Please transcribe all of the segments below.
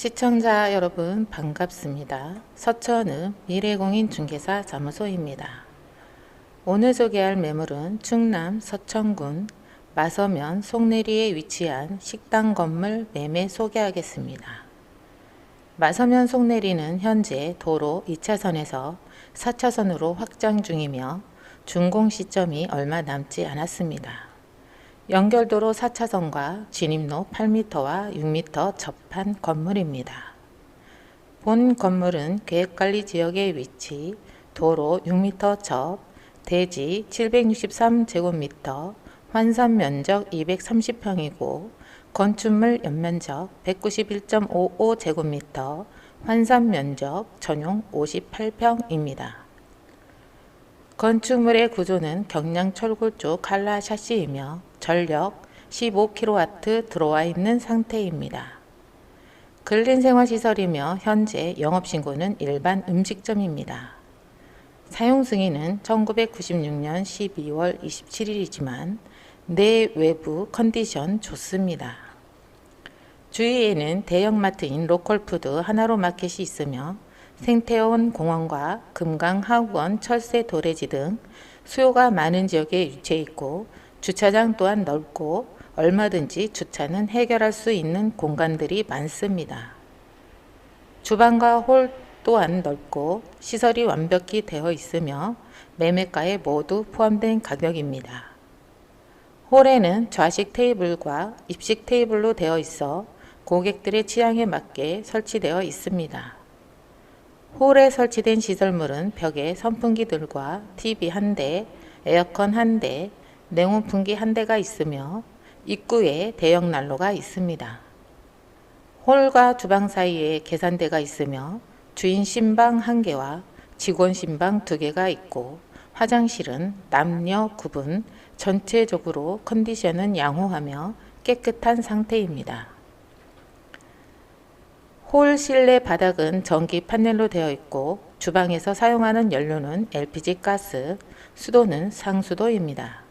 시청자 여러분 반갑습니다. 서천읍 미래공인 중개사 사무소입니다. 오늘 소개할 매물은 충남 서천군 마서면 송내리에 위치한 식당 건물 매매 소개하겠습니다. 마서면 송내리는 현재 도로 2차선에서 4차선으로 확장 중이며 준공 시점이 얼마 남지 않았습니다. 연결도로 4차선과 진입로 8m와 6m 접한 건물입니다. 본 건물은 계획관리 지역에 위치, 도로 6m 접, 대지 763제곱미터, 환산 면적 230평이고 건축물 연면적 191.55제곱미터, 환산 면적 전용 58평입니다. 건축물의 구조는 경량 철골 쪽 칼라 샤시이며 전력 15kW 들어와 있는 상태입니다. 근린생활시설이며 현재 영업신고는 일반 음식점입니다. 사용 승인은 1996년 12월 27일이지만 내 외부 컨디션 좋습니다. 주위에는 대형마트인 로컬푸드 하나로 마켓이 있으며 생태원 공원과 금강 하구원 철새 도래지 등 수요가 많은 지역에 위치해 있고 주차장 또한 넓고 얼마든지 주차는 해결할 수 있는 공간들이 많습니다. 주방과 홀 또한 넓고 시설이 완벽히 되어 있으며 매매가에 모두 포함된 가격입니다. 홀에는 좌식 테이블과 입식 테이블로 되어 있어 고객들의 취향에 맞게 설치되어 있습니다. 홀에 설치된 시설물은 벽에 선풍기들과 TV 한 대, 에어컨 한 대, 냉온풍기 한 대가 있으며 입구에 대형 난로가 있습니다. 홀과 주방 사이에 계산대가 있으며 주인 신방 한 개와 직원 신방 두 개가 있고 화장실은 남녀 구분 전체적으로 컨디션은 양호하며 깨끗한 상태입니다. 홀 실내 바닥은 전기 판넬로 되어 있고 주방에서 사용하는 연료는 LPG 가스, 수도는 상수도입니다.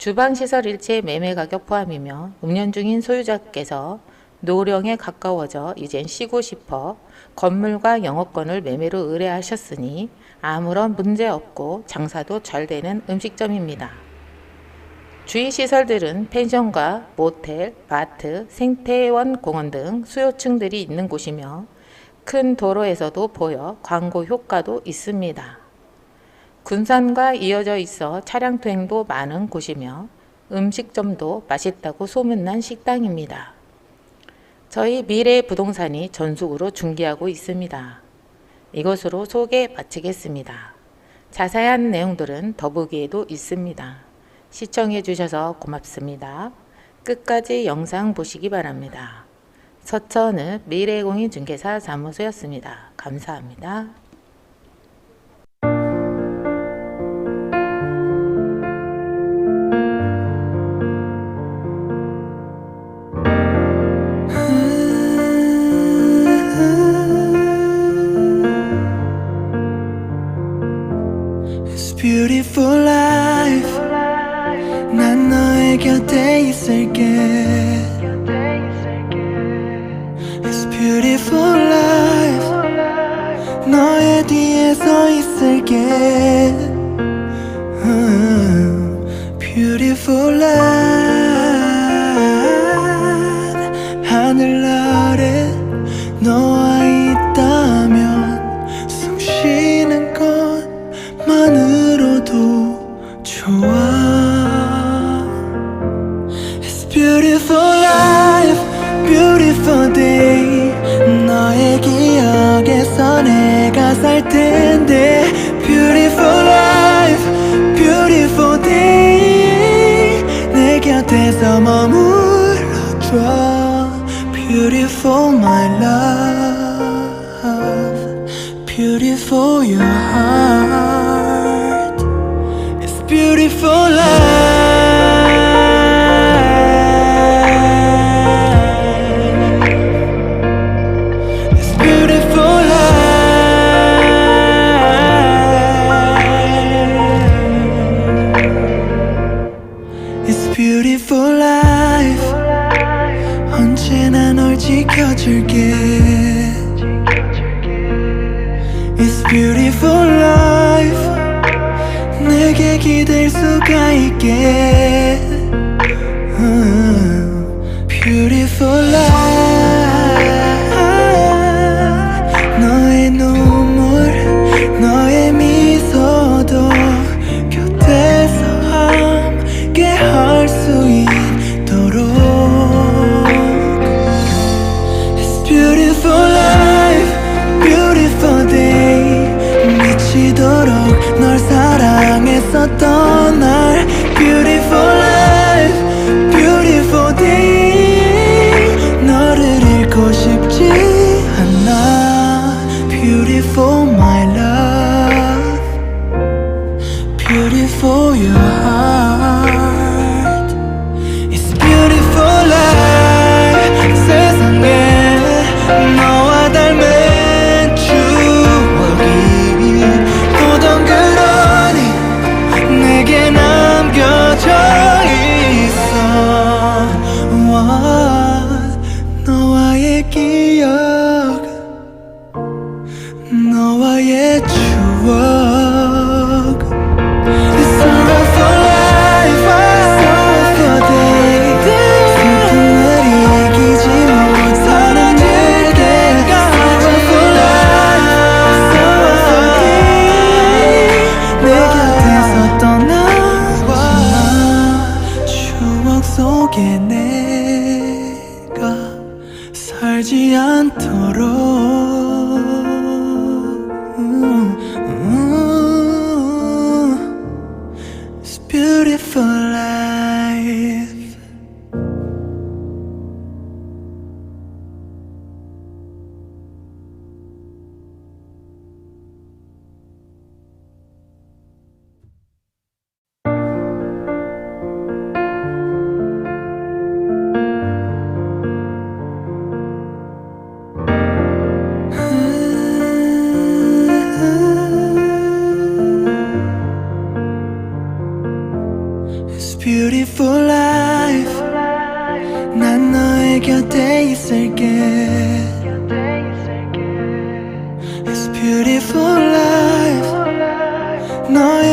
주방 시설 일체 매매 가격 포함이며 운영 중인 소유자께서 노령에 가까워져 이젠 쉬고 싶어 건물과 영업권을 매매로 의뢰하셨으니 아무런 문제 없고 장사도 잘 되는 음식점입니다. 주위 시설들은 펜션과 모텔, 마트, 생태원 공원 등 수요층들이 있는 곳이며 큰 도로에서도 보여 광고 효과도 있습니다. 군산과 이어져 있어 차량 투행도 많은 곳이며 음식점도 맛있다고 소문난 식당입니다. 저희 미래 부동산이 전국으로 중개하고 있습니다. 이것으로 소개 마치겠습니다. 자세한 내용들은 더보기에도 있습니다. 시청해 주셔서 고맙습니다. 끝까지 영상 보시기 바랍니다. 서천읍 미래공인중개사 사무소였습니다. 감사합니다. 있을게 It's beautiful life 너의 뒤에 서 있을게 음, Beautiful life 하늘 아래 너와 내가 살 텐데 Beautiful life, beautiful day 내 곁에서 머물러줘 Beautiful my love Beautiful your heart It's beautiful life 지켜줄게 It's beautiful life 내게 기댈 수가 있게 사랑 너와의 추억 It's all for life, all for day 슬픔을 이기지 못하는 내게 all for life, all for day 내 곁에서 떠나지마 추억 속에 내가 살지 않도록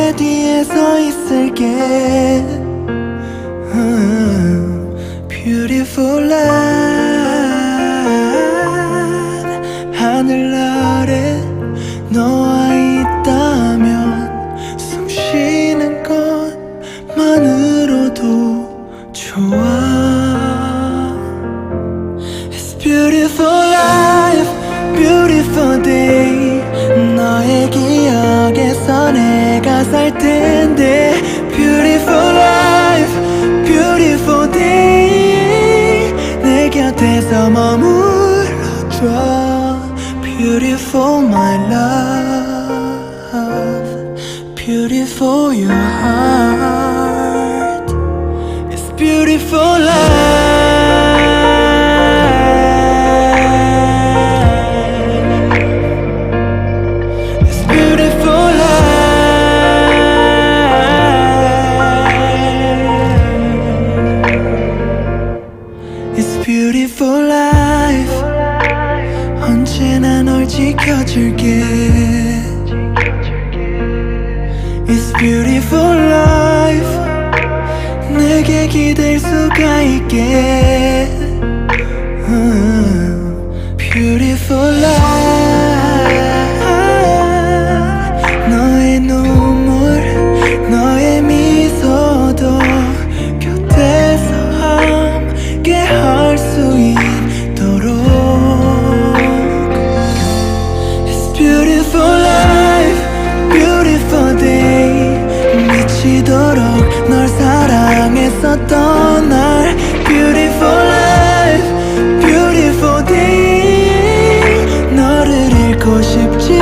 너의 뒤에 서 있을게. 음, Beautiful life. 하늘 아래 너와 있다면 숨 쉬는 것만으로도 좋아 It's beautiful life, beautiful day 살 텐데 Beautiful life, beautiful day 내 곁에서 머물러줘 Beautiful my love Beautiful your heart It's beautiful life 가 있게 음, 너의 눈물 너의 미소도 곁에서 함께 할 수 있도록 beautiful life, beautiful day 미치도록 널 사랑했었던 날 Beautiful life, beautiful day 너를 잃고 싶지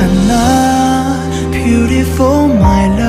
않아 Beautiful my love